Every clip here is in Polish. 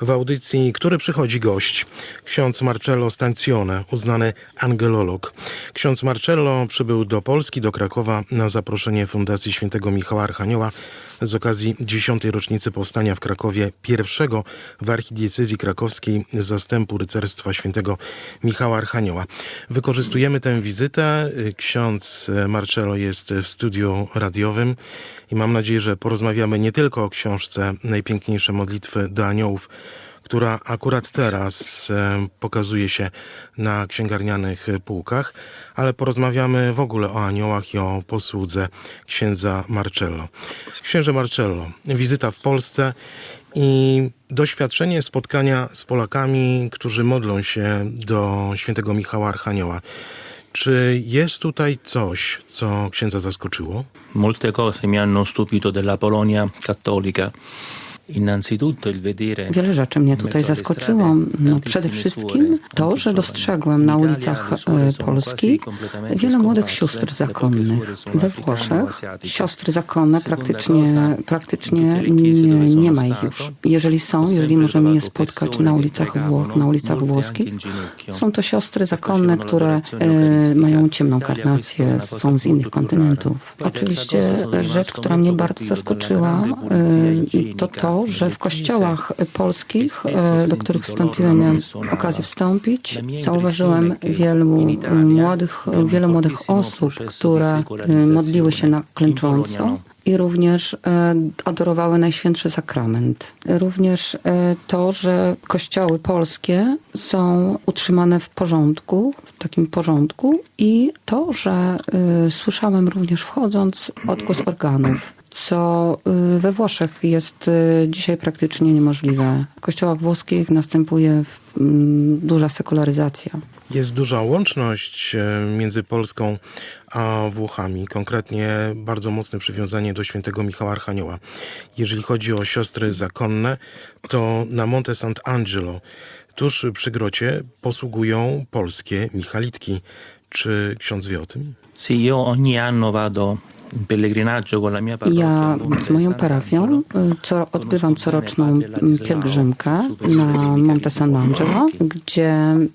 W audycji, który przychodzi gość, ksiądz Marcello Stancione, uznany angelolog. Ksiądz Marcello przybył do Polski, do Krakowa na zaproszenie Fundacji Świętego Michała Archanioła z okazji dziesiątej rocznicy powstania w Krakowie pierwszego w archidiecezji krakowskiej zastępu rycerstwa Świętego Michała Archanioła. Wykorzystujemy tę wizytę. Ksiądz Marcello jest w studiu radiowym i mam nadzieję, że porozmawiamy nie tylko o książce Najpiękniejsze modlitwy do aniołów, która akurat teraz pokazuje się na księgarnianych półkach, ale porozmawiamy w ogóle o aniołach i o posłudze księdza Marcello. Księże Marcello, wizyta w Polsce i doświadczenie spotkania z Polakami, którzy modlą się do świętego Michała Archanioła. Czy jest tutaj coś, co księdza zaskoczyło? Molte cose mi hanno stupito della Polonia cattolica. Wiele rzeczy mnie tutaj zaskoczyło. No, przede wszystkim to, że dostrzegłem na ulicach e, Polski wiele młodych sióstr zakonnych. We Włoszech siostry zakonne praktycznie, praktycznie nie, nie ma ich już. Jeżeli są, jeżeli możemy je spotkać na ulicach Włoch, na ulicach włoskich, są to siostry zakonne, które e, mają ciemną karnację, są z innych kontynentów. Oczywiście rzecz, która mnie bardzo zaskoczyła, e, to to, że w kościołach polskich, e, do których wstąpiłem, miałem okazję wstąpić, zauważyłem wielu e, młodych, wiele młodych osób, które e, modliły się na klęcząco i również adorowały Najświętszy Sakrament. Również to, że kościoły polskie są utrzymane w porządku, w takim porządku i to, że słyszałem również wchodząc odgłos organów co y, we Włoszech jest y, dzisiaj praktycznie niemożliwe. W kościołach włoskich następuje mm, duża sekularyzacja. Jest duża łączność e, między Polską a Włochami, konkretnie bardzo mocne przywiązanie do świętego Michała Archanioła. Jeżeli chodzi o siostry zakonne, to na Monte Sant'Angelo, tuż przy grocie, posługują polskie michalitki. Czy ksiądz wie o tym? Sì, io ogni anno vado in pellegrinaggio con la mia parrocchia. Ja z moją parafią y, co, odbywam coroczną pielgrzymkę na Monte Sant'Angelo, gdzie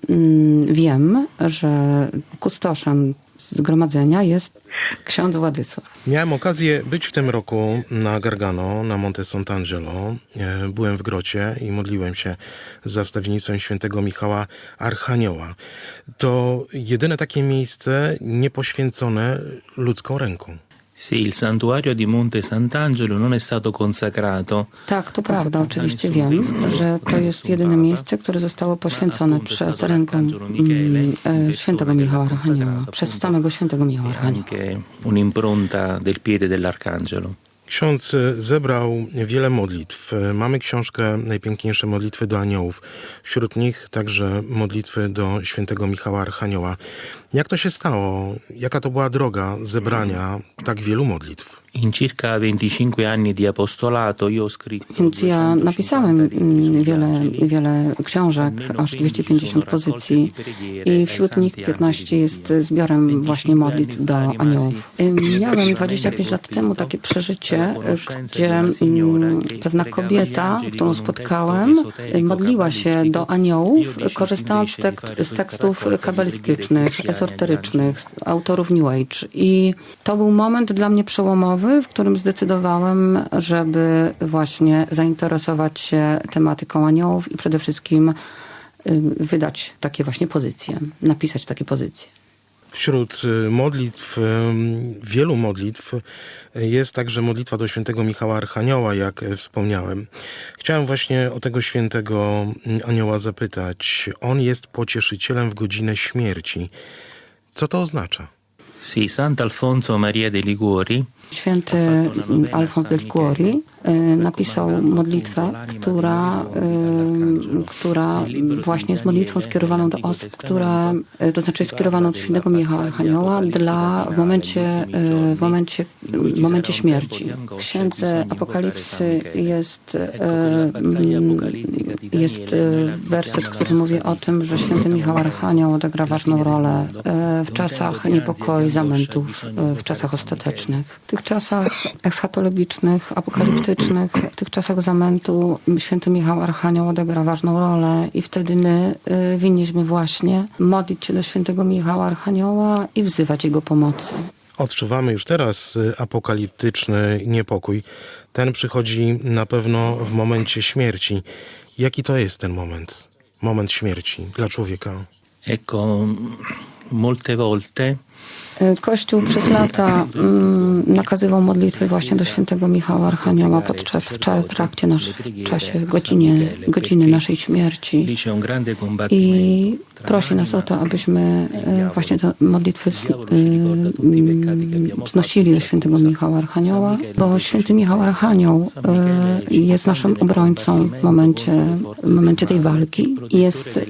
mm, wiem, że kustoszem zgromadzenia jest ksiądz Władysław. Miałem okazję być w tym roku na Gargano, na Monte Sant'Angelo. E, Byłem w grocie i modliłem się za wstawiennictwem świętego Michała Archanioła. To jedyne takie miejsce niepoświęcone ludzką ręką. Sì, il santuario di Monte Sant'Angelo non è stato consacrato. Tak, to prawda, oczywiście wiem, że to jest jedyne miejsce, które zostało poświęcone przez rękę mm, e, świętego Michała Archanioła, przez samego świętego Michała e Archanioła. anche un'impronta del piede dell'arcangelo. Ksiądz zebrał wiele modlitw. Mamy książkę Najpiękniejsze modlitwy do aniołów. Wśród nich także modlitwy do świętego Michała Archanioła. Jak to się stało? Jaka to była droga zebrania tak wielu modlitw? In circa 25 anni di apostolato io ho scritto Więc ja napisałem mm, wiele, wiele książek, aż 250 pozycji. i wśród nich 15 jest zbiorem właśnie modlitw do aniołów. Miałem 25 lat temu takie przeżycie, gdzie mm, pewna kobieta, którą spotkałem, y, modliła się do aniołów, korzystając z, tek z tekstów kabalistycznych, esoterycznych, autorów New Age. I to był moment dla mnie przełomowy, w którym zdecydowałem, żeby właśnie zainteresować się tematyką aniołów i przede wszystkim y, wydać takie właśnie pozycje, napisać takie pozycje. Wśród y, modlitw, wielu modlitw y, jest także modlitwa do świętego Michała Archanioła, jak wspomniałem. Chciałem właśnie o tego świętego y, anioła zapytać. On jest pocieszycielem w godzinę śmierci. Co to oznacza? Sì, Sant'Alfonso Maria de Liguori Święty Alfons del Cuori y, napisał modlitwę, która, y, która właśnie jest modlitwą skierowaną do osób, które, to znaczy skierowaną do świętego Michała Archanioła dla w momencie, y, w momencie, w momencie śmierci. W księdze Apokalipsy jest, mm, jest werset, który mówi o tym, że święty Michał Archanioł odegra ważną rolę w czasach niepokoju, zamętów, y, w czasach ostatecznych. W tych czasach eschatologicznych, apokaliptycznych, w tych czasach zamętu święty Michał Archanioł odegra ważną rolę i wtedy my y, winniśmy właśnie modlić się do świętego Michała Archanioła i wzywać jego pomocy. Odczuwamy już teraz y, apokaliptyczny niepokój. Ten przychodzi na pewno w momencie śmierci. Jaki to jest ten moment? Moment śmierci dla człowieka. Ecco, molte volte Kościół przez lata mm, nakazywał modlitwy właśnie do świętego Michała Archanioła podczas, w trakcie nasz, czasie, godzinie, godziny naszej śmierci. I prosi nas o to, abyśmy e, właśnie te modlitwy e, wznosili do świętego Michała Archanioła, bo święty Michał Archanioł e, jest naszym obrońcą w momencie, w momencie tej walki. Jest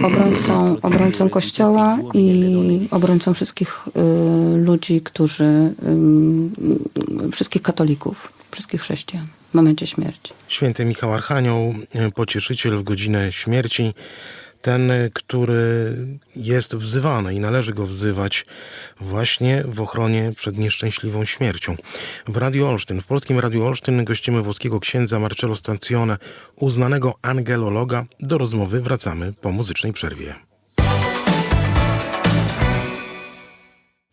e, obrońcą, obrońcą Kościoła i obrońcą wszystkich e, ludzi, którzy, wszystkich katolików, wszystkich chrześcijan w momencie śmierci. Święty Michał Archanioł, y, pocieszyciel w godzinę śmierci, ten, który jest wzywany i należy go wzywać właśnie w ochronie przed nieszczęśliwą śmiercią. W Radiu Olsztyn, w polskim Radiu Olsztyn gościmy włoskiego księdza Marcello Stancione, uznanego angelologa. Do rozmowy wracamy po muzycznej przerwie.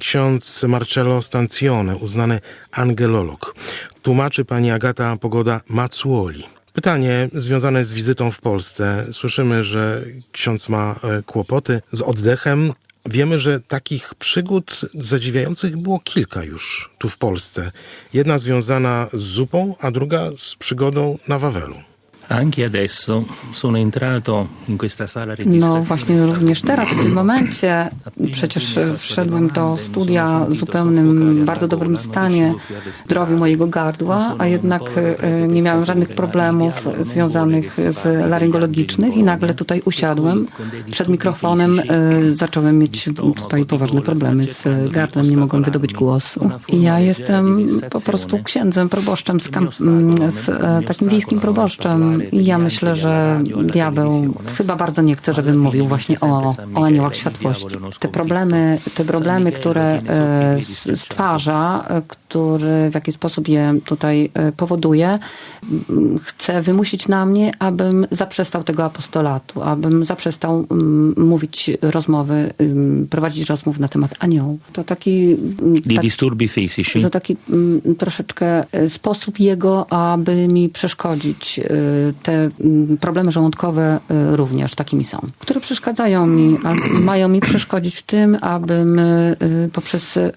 Ksiądz Marcello Stancione, uznany angelolog. Tłumaczy pani Agata Pogoda Mazzuoli. Pytanie związane z wizytą w Polsce. Słyszymy, że ksiądz ma e, kłopoty z oddechem. Wiemy, że takich przygód zadziwiających było kilka już tu w Polsce. Jedna związana z zupą, a druga z przygodą na Wawelu. Anche adesso sono entrato in questa sala No właśnie również teraz, w tym momencie, przecież wszedłem do studia w zupełnym, bardzo dobrym stanie zdrowiu mojego gardła, a jednak e, nie miałem żadnych problemów związanych z laryngologicznych i nagle tutaj usiadłem. przed mikrofonem, e, zacząłem mieć tutaj poważne problemy z gardłem, nie mogłem wydobyć głosu. I ja jestem po prostu księdzem, proboszczem, z, kam- m, z e, takim wiejskim proboszczem ja myślę, że diabeł chyba bardzo nie chce, żebym mówił właśnie o, o aniołach światłości. Te problemy, te problemy, które e, stwarza, e, który w jakiś sposób je tutaj e, powoduje, chce wymusić na mnie, abym zaprzestał tego apostolatu, abym zaprzestał mówić rozmowy, prowadzić rozmów na temat aniołów. To taki... tak- to taki troszeczkę sposób jego, aby mi przeszkodzić. Te mm, problemy żołądkowe e, również takimi są, które przeszkadzają mi, mają mi przeszkodzić w tym, abym e, poprzez e,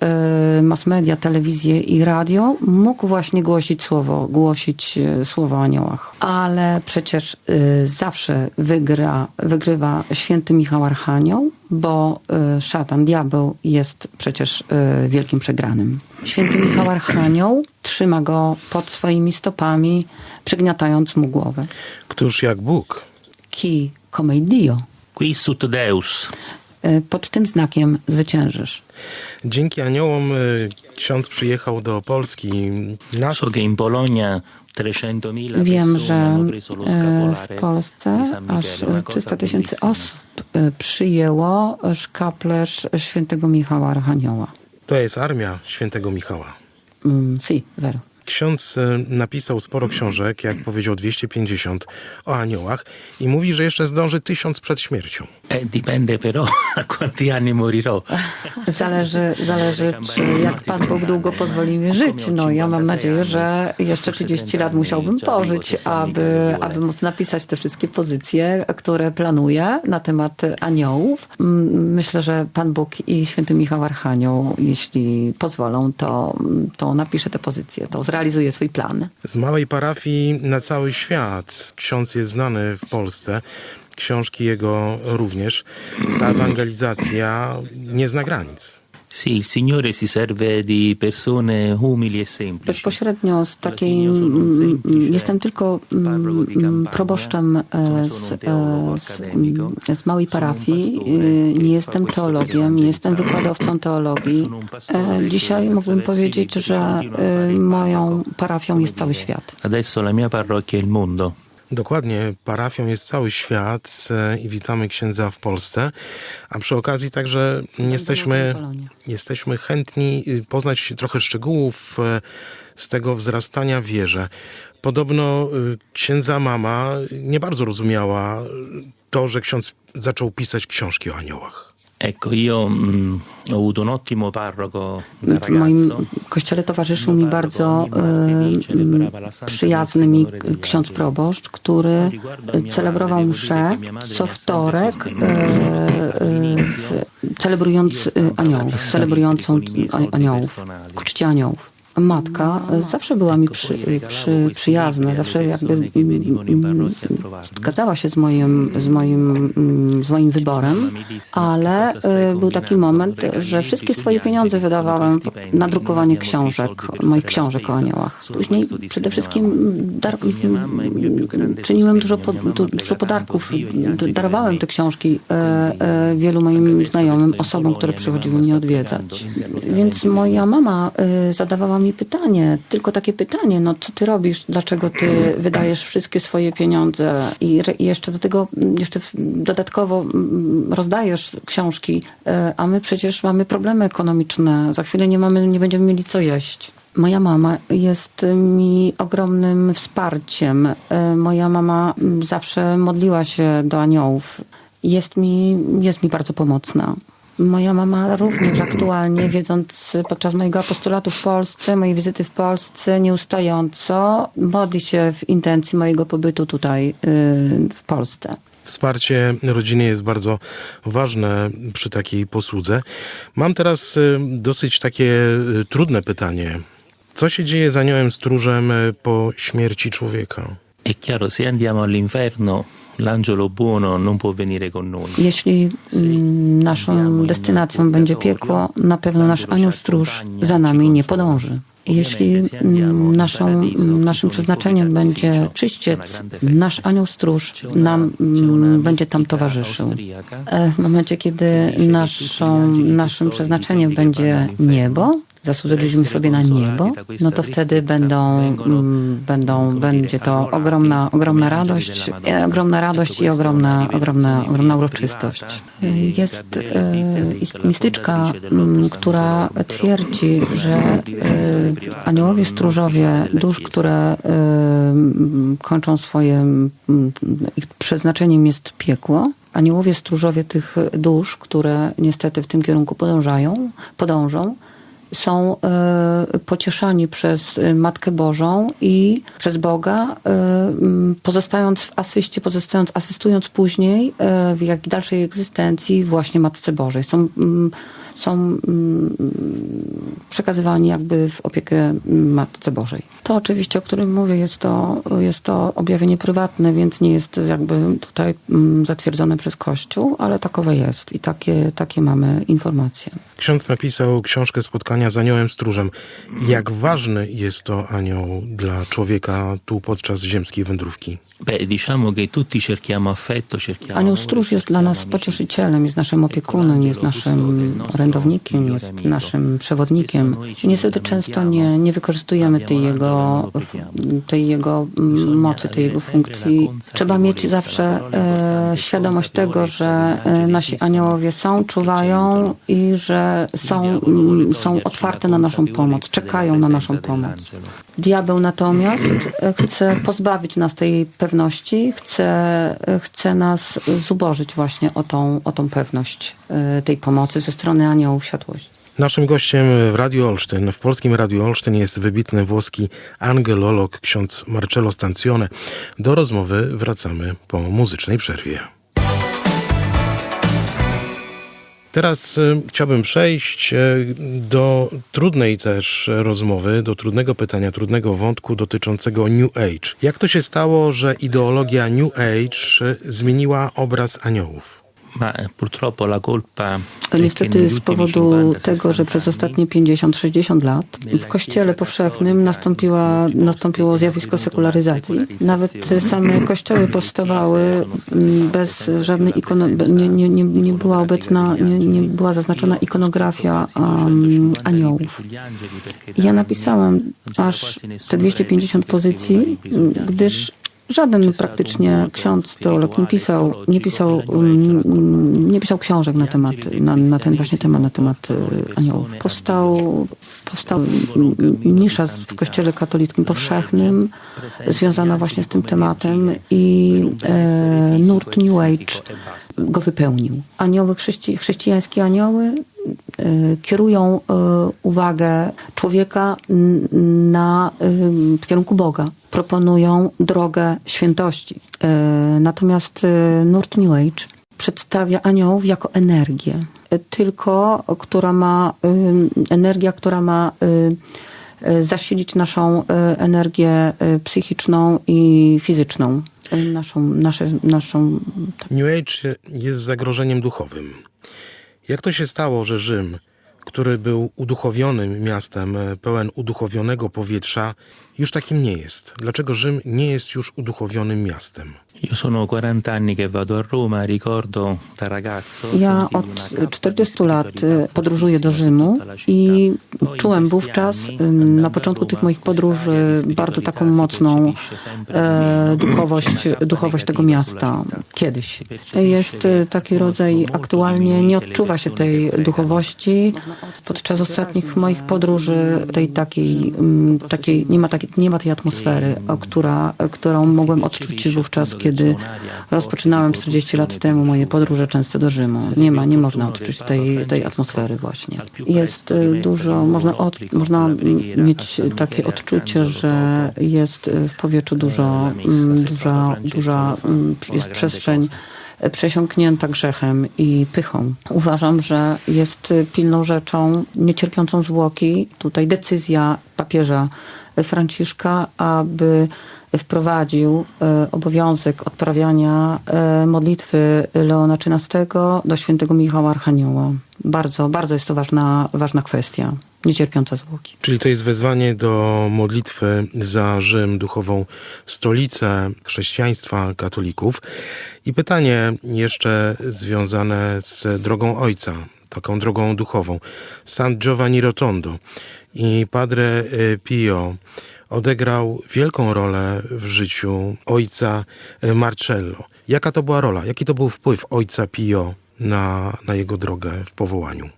mass media, telewizję i radio mógł właśnie głosić słowo, głosić słowo o aniołach. Ale przecież zawsze wygra, wygrywa święty Michał Archanioł, bo y, szatan, diabeł jest przecież y, wielkim przegranym. Święty Michał Archanioł trzyma go pod swoimi stopami, przygniatając mu głowę. Któż jak Bóg? Ki come Dio. Qui sut Deus. Y, Pod tym znakiem zwyciężysz. Dzięki aniołom ksiądz przyjechał do Polski. Nas So che in Polonia 300.000 Wiem, że e, w Polsce aż Michele, una cosa 300 tysięcy osób e, przyjęło szkaplerz świętego Michała Archanioła. to jest armia świętego Michała. Mm, si, vero. Ksiądz e, napisał sporo książek, jak powiedział 250 o aniołach i mówi, że jeszcze zdąży tysiąc przed śmiercią. Eh, dipende però a quanti anni morirò. Zależy, zależy czy jak Pan Bóg długo pozwoli mi żyć. No ja mam nadzieję, że jeszcze 30 lat musiałbym pożyć, aby, aby móc napisać te wszystkie pozycje, które planuję na temat aniołów. Myślę, że Pan Bóg i święty Michał Archanioł, jeśli pozwolą, to, to napiszę te pozycje, to zrealizuję swój plan. Z małej parafii na cały świat ksiądz jest znany w Polsce. Książki jego również. Ta ewangelizacja nie zna granic. Sì, il Signore si serve di persone umili e semplici. Bezpośrednio z takiej. Jestem tylko proboszczem e, z, e, z, z małej parafii. E, Nie jestem teologiem, nie jestem wykładowcą teologii. Dzisiaj mógłbym powiedzieć, że moją parafią jest cały świat. Adesso la mia parrocchia è il mondo. Dokładnie, parafią jest cały świat e, i witamy księdza w Polsce, a przy okazji także jesteśmy, jesteśmy chętni y, poznać trochę szczegółów e, z tego wzrastania wierze. Podobno y, księdza mama nie bardzo rozumiała to, że ksiądz zaczął pisać książki o aniołach. Ecco, io mm, ho avuto un ottimo parroco da W moim ragazzo. kościele towarzyszył mi bardzo e, przyjazny mi ksiądz proboszcz, który celebrował mszę co wtorek, e, e, w- celebrując e, aniołów, celebrującą a- aniołów, ku czci aniołów. Matka e, zawsze była mi przy, przy, przyjazna, zawsze jakby mm, zgadzała się z moim, z moim, mm, z moim wyborem, ale e, był taki moment, że wszystkie swoje pieniądze wydawałem na drukowanie książek, moich książek o aniołach. Później przede wszystkim dar, czyniłem dużo, du- dużo podarków, darowałem te książki e, wielu moim znajomym, osobom, które przychodziły mnie odwiedzać. Więc moja mama zadawała mi pytanie, tylko takie pytanie, no co ty robisz, dlaczego ty wydajesz wszystkie swoje pieniądze i jeszcze do tego, mm, jeszcze dodatkowo mm, rozdajesz książki, e, a my przecież mamy problemy ekonomiczne, za chwilę nie mamy, nie będziemy mieli co jeść. Moja mama jest mi ogromnym wsparciem. E, Moja mama mm, zawsze modliła się do aniołów. Jest mi, jest mi bardzo pomocna. Moja mama również aktualnie, wiedząc podczas mojego apostolatu w Polsce, mojej wizyty w Polsce, nieustająco modli się w intencji mojego pobytu tutaj y, w Polsce. Wsparcie rodziny jest bardzo ważne przy takiej posłudze. Mam teraz y, dosyć takie y, trudne pytanie. Co się dzieje z aniołem stróżem po śmierci człowieka? È chiaro, se andiamo all'inferno, Jeśli mm, naszą destynacją będzie piekło, na pewno nasz anioł stróż za nami nie podąży. Jeśli mm, naszą, mm, naszym przeznaczeniem będzie czyściec, nasz anioł stróż nam będzie tam towarzyszył. E, W momencie, kiedy naszą, naszym przeznaczeniem będzie niebo, zasłużyliśmy sobie na niebo, no to wtedy będą, mm, będą, będzie to ogromna, ogromna radość, e, ogromna radość i ogromna, ogromna, ogromna uroczystość. E, Jest e, ist- mistyczka, mm, która twierdzi, że aniołowie stróżowie dusz, które kończą swoje, ich przeznaczeniem jest piekło, aniołowie stróżowie tych dusz, które niestety w tym kierunku podążają, podążą, są e, pocieszani przez e, Matkę Bożą i przez Boga, e, pozostając w asyście, pozostając, asystując później w jak dalszej egzystencji właśnie Matce Bożej. Są, są przekazywani jakby w opiekę Matce Bożej. To oczywiście, o którym mówię, jest to, jest to objawienie prywatne, więc nie jest jakby tutaj mm, zatwierdzone przez Kościół, ale takowe jest i takie, takie mamy informacje. Ksiądz napisał książkę Spotkania z aniołem stróżem. Jak ważny jest to anioł dla człowieka tu podczas ziemskiej wędrówki? Anioł stróż jest dla nas pocieszycielem, jest naszym opiekunem, jest naszym orędownikiem, jest naszym przewodnikiem. I niestety często nie, nie wykorzystujemy tej jego, tej jego mm, mocy, tej jego funkcji. Trzeba mieć zawsze e, świadomość tego, że e, nasi aniołowie są, czuwają i że są, mm, są otwarte na naszą pomoc, czekają na naszą pomoc. Diabeł natomiast e, chce pozbawić nas tej pewności, chce, chce nas zubożyć właśnie o tą, o tą pewność tej pomocy ze strony aniołów światłości. Naszym gościem w Radiu Olsztyn, w polskim Radiu Olsztyn jest wybitny włoski angelolog ksiądz Marcello Stancione. Do rozmowy wracamy po muzycznej przerwie. Teraz y, chciałbym przejść y, do trudnej też rozmowy, do trudnego pytania, trudnego wątku dotyczącego New Age. Jak to się stało, że ideologia New Age y, zmieniła obraz aniołów? Colpa To niestety z powodu 50, tego, że 60 przez ostatnie 50-60 lat w Kościele powszechnym nastąpiła, nastąpiło zjawisko sekularyzacji. Nawet same kościoły powstawały mm, bez żadnej ikono, nie, nie, nie, nie była obecna, nie, nie była zaznaczona ikonografia um, aniołów. I ja napisałem aż te 250 pozycji, gdyż Żaden praktycznie ksiądz teolog nie pisał, nie pisał, mm, nie pisał książek na temat, na, na ten właśnie temat, na temat e, aniołów. Powstał, powstał mm, nisza w kościele katolickim powszechnym, związana właśnie z tym tematem i e, nurt New Age go wypełnił. Anioły, chrześci, chrześcijańskie anioły kierują e, uwagę człowieka na e, w kierunku Boga. Proponują drogę świętości. Natomiast nurt New Age przedstawia aniołów jako energię, tylko która ma energia, która ma zasilić naszą energię psychiczną i fizyczną. Naszą, nasze, naszą New Age jest zagrożeniem duchowym. Jak to się stało, że Rzym, który był uduchowionym miastem, e, pełen uduchowionego powietrza, już takim nie jest? Dlaczego Rzym nie jest już uduchowionym miastem? Io sono 40 anni che vado a Roma, ricordo da ragazzo. Ja od una cappa 40 di lat podróżuję do Rzymu i czułem wówczas na początku tych moich podróży bardzo taką mocną e, duchowość, duchowość tego miasta. Kiedyś. Jest y, taki rodzaj, aktualnie nie odczuwa się tej duchowości. Podczas ostatnich moich podróży tej takiej, takiej nie, ma takiej nie ma tej atmosfery, która, którą mogłem odczuć wówczas, kiedy rozpoczynałem 40 lat temu moje podróże często do Rzymu. Nie ma, nie można odczuć tej, tej atmosfery właśnie. Jest y, dużo, można, od, można mieć takie odczucie, że jest y, w powietrzu dużo, mm, duża, duża mm, jest przestrzeń e, przesiąknięta grzechem i pychą. Uważam, że jest pilną rzeczą, niecierpiącą zwłoki, tutaj decyzja papieża Franciszka, aby wprowadził e, obowiązek odprawiania e, modlitwy Leona XIII do świętego Michała Archanioła. Bardzo, bardzo jest to ważna, ważna kwestia, niecierpiąca zwłoki. Czyli to jest wezwanie do modlitwy za Rzym, duchową stolicę chrześcijaństwa, katolików. I pytanie jeszcze związane z drogą Ojca, taką drogą duchową. San Giovanni Rotondo i Padre y, Pio odegrał wielką rolę w życiu ojca y, Marcello. Jaka to była rola? Jaki to był wpływ ojca Pio na, na jego drogę w powołaniu?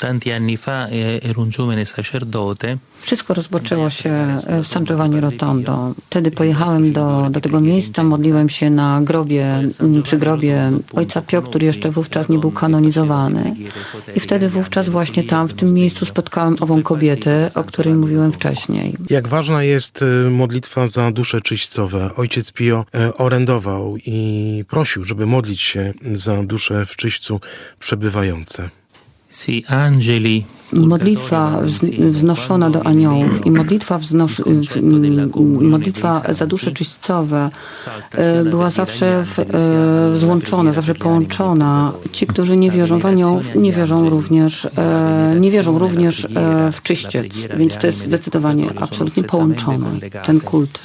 Tanti anni fa eh, ero un giovane sacerdote. Wszystko rozpoczęło się e, w San Giovanni Rotondo. Wtedy pojechałem do, do tego miejsca, modliłem się na grobie, przy grobie ojca Pio, który jeszcze wówczas nie był kanonizowany. I wtedy wówczas właśnie tam, w tym miejscu spotkałem ową kobietę, o której mówiłem wcześniej. Jak ważna jest y, modlitwa za dusze czyśćcowe. Ojciec Pio y, orędował i prosił, żeby modlić się za dusze w czyśćcu przebywające. Sì, angeli. Modlitwa wz- wznoszona do aniołów i modlitwa, wznosz, m, modlitwa za dusze czyśćcowe e, była zawsze w, e, złączona, zawsze połączona. Ci, którzy nie wierzą w aniołów, nie wierzą również, e, nie wierzą również w czyściec, więc to jest zdecydowanie absolutnie połączone. Ten kult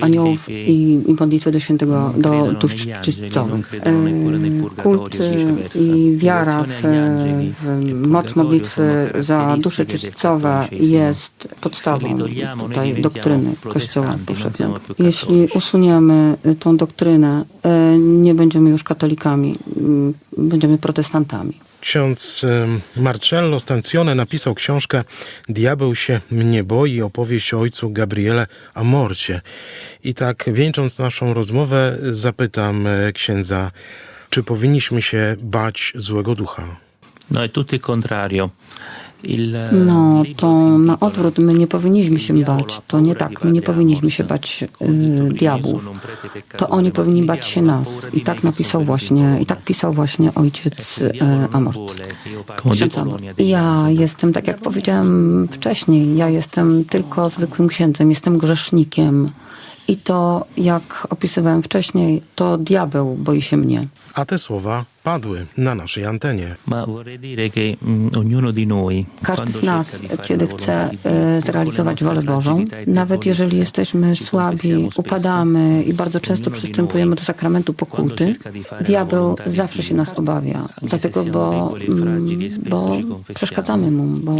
aniołów i, i modlitwy do świętego, do dusz czyśćcowych. Kult i wiara w, w moc modlitwy za dusze czyśćcowe jest podstawą tutaj doktryny Kościoła powszechnego. Jeśli usuniemy tą doktrynę, e, nie będziemy już katolikami, m, będziemy protestantami. Ksiądz y, Marcello Stancione napisał książkę Diabeł się mnie boi, opowieść o ojcu Gabriele Amorcie. I tak wieńcząc naszą rozmowę zapytam y, księdza, czy powinniśmy się bać złego ducha? No, No, to na odwrót, my nie powinniśmy się bać. To nie tak, my nie powinniśmy się bać y, diabłów. To oni powinni bać się nas. I tak napisał właśnie, i tak pisał właśnie ojciec e, Amort. Ksiądz Amort. Ja jestem, tak jak powiedziałem wcześniej, ja jestem tylko zwykłym księdzem, jestem grzesznikiem. I to, jak opisywałem wcześniej, to diabeł boi się mnie. A te słowa padły na naszej antenie. Mm, Każdy z nas, kiedy chce e, zrealizować wolę Bożą, e nawet jeżeli jesteśmy słabi, upadamy i bardzo często przystępujemy do sakramentu pokuty, diabeł zawsze się nas obawia, dlatego, bo, e mm, bo przeszkadzamy mu, bo,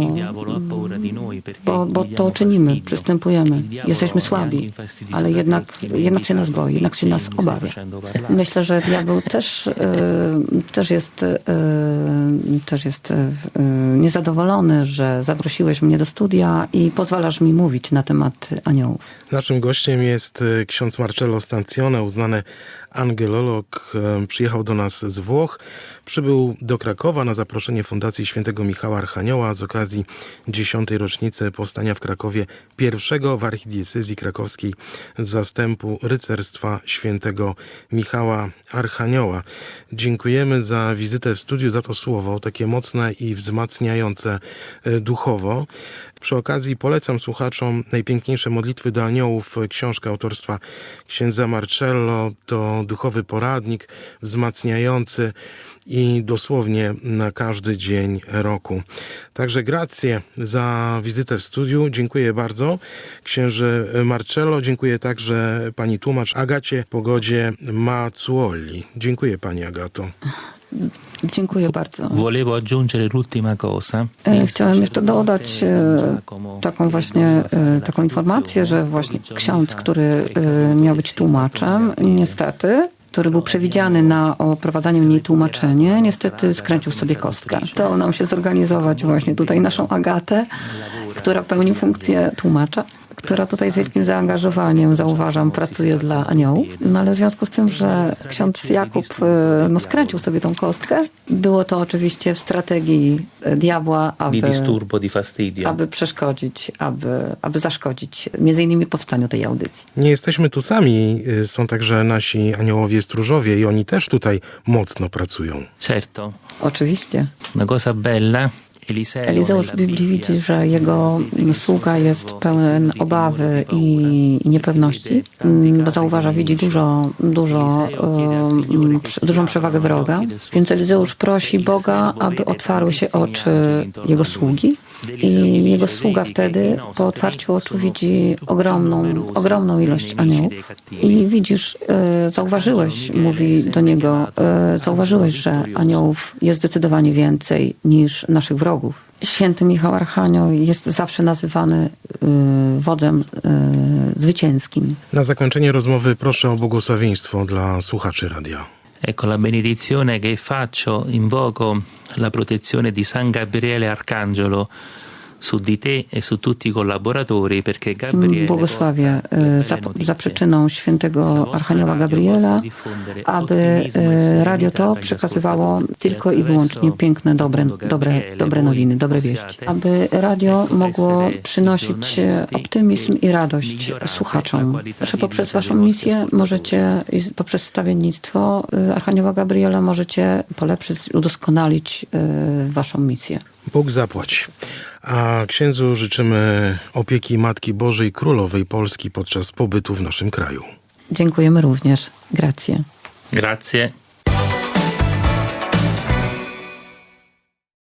bo, bo to czynimy, przystępujemy, jesteśmy słabi, ale jednak, jednak się nas boi, jednak się nas obawia. Myślę, że diabeł też, też jest, e, też jest e, niezadowolony, że zaprosiłeś mnie do studia i pozwalasz mi mówić na temat aniołów. Naszym gościem jest e, ksiądz Marcello Stancione, uznany angelolog. Przyjechał do nas z Włoch. Przybył do Krakowa na zaproszenie Fundacji Świętego Michała Archanioła z okazji dziesiątej rocznicy powstania w Krakowie pierwszego w archidiecezji krakowskiej zastępu rycerstwa Świętego Michała Archanioła. Dziękujemy za wizytę w studiu, za to słowo, takie mocne i wzmacniające e, duchowo. Przy okazji polecam słuchaczom najpiękniejsze modlitwy do aniołów, książkę autorstwa księdza Marcello. To duchowy poradnik wzmacniający i dosłownie na każdy dzień roku. Także grację za wizytę w studiu. Dziękuję bardzo księży Marcello. Dziękuję także pani tłumacz Agacie Pogodzie Macuoli. Dziękuję pani Agato. Dziękuję bardzo. E, Chciałem jeszcze dodać e, taką właśnie e, taką informację, że właśnie ksiądz, który miał być tłumaczem, niestety który był przewidziany na oprowadzanie mnie tłumaczenie, niestety skręcił sobie kostkę. Udało nam się zorganizować właśnie tutaj naszą Agatę, która pełni funkcję tłumacza, która tutaj z wielkim zaangażowaniem, zauważam, pracuje dla aniołów. No ale w związku z tym, że ksiądz Jakub e, no, skręcił sobie tą kostkę, było to oczywiście w strategii e, diabła, di aby aby przeszkodzić, aby, aby zaszkodzić między innymi powstaniu tej audycji. Nie jesteśmy tu sami, y, są także nasi aniołowie stróżowie i oni też tutaj mocno pracują. Certo, Oczywiście. una cosa bella. Elizeusz w Biblii widzi, że jego sługa jest pełen obawy i, niepewności, mm, bo zauważa, widzi dużo, dużo, prze- dużą przewagę wroga. Więc Elizeusz prosi Boga, aby otwarły się oczy jego sługi. I jego sługa wtedy po otwarciu oczu widzi ogromną, ogromną ilość aniołów. I widzisz, e, zauważyłeś, mówi do niego, e, zauważyłeś, że aniołów jest zdecydowanie więcej niż naszych wrogów. Święty Michał Archanioł jest zawsze nazywany e, wodzem zwycięskim. Na zakończenie rozmowy proszę o błogosławieństwo dla słuchaczy radia. Ecco la benedizione che faccio, invoco la protezione di San Gabriele Arcangelo su di te e su tutti i collaboratori perché Gabriele Błogosławię porta le e, za, za przyczyną świętego Archanioła Gabriela, aby e, radio to przekazywało tylko i wyłącznie piękne, dobre, dobre, dobre nowiny, dobre wieści. Aby radio mogło przynosić e, optymizm i radość słuchaczom. Że poprzez waszą misję możecie, i poprzez stawiennictwo e, Archanioła Gabriela możecie polepszyć, udoskonalić e, waszą misję. Bóg zapłać. A księdzu życzymy opieki Matki Bożej Królowej Polski podczas pobytu w naszym kraju. Dziękujemy również. Grację. Grazie.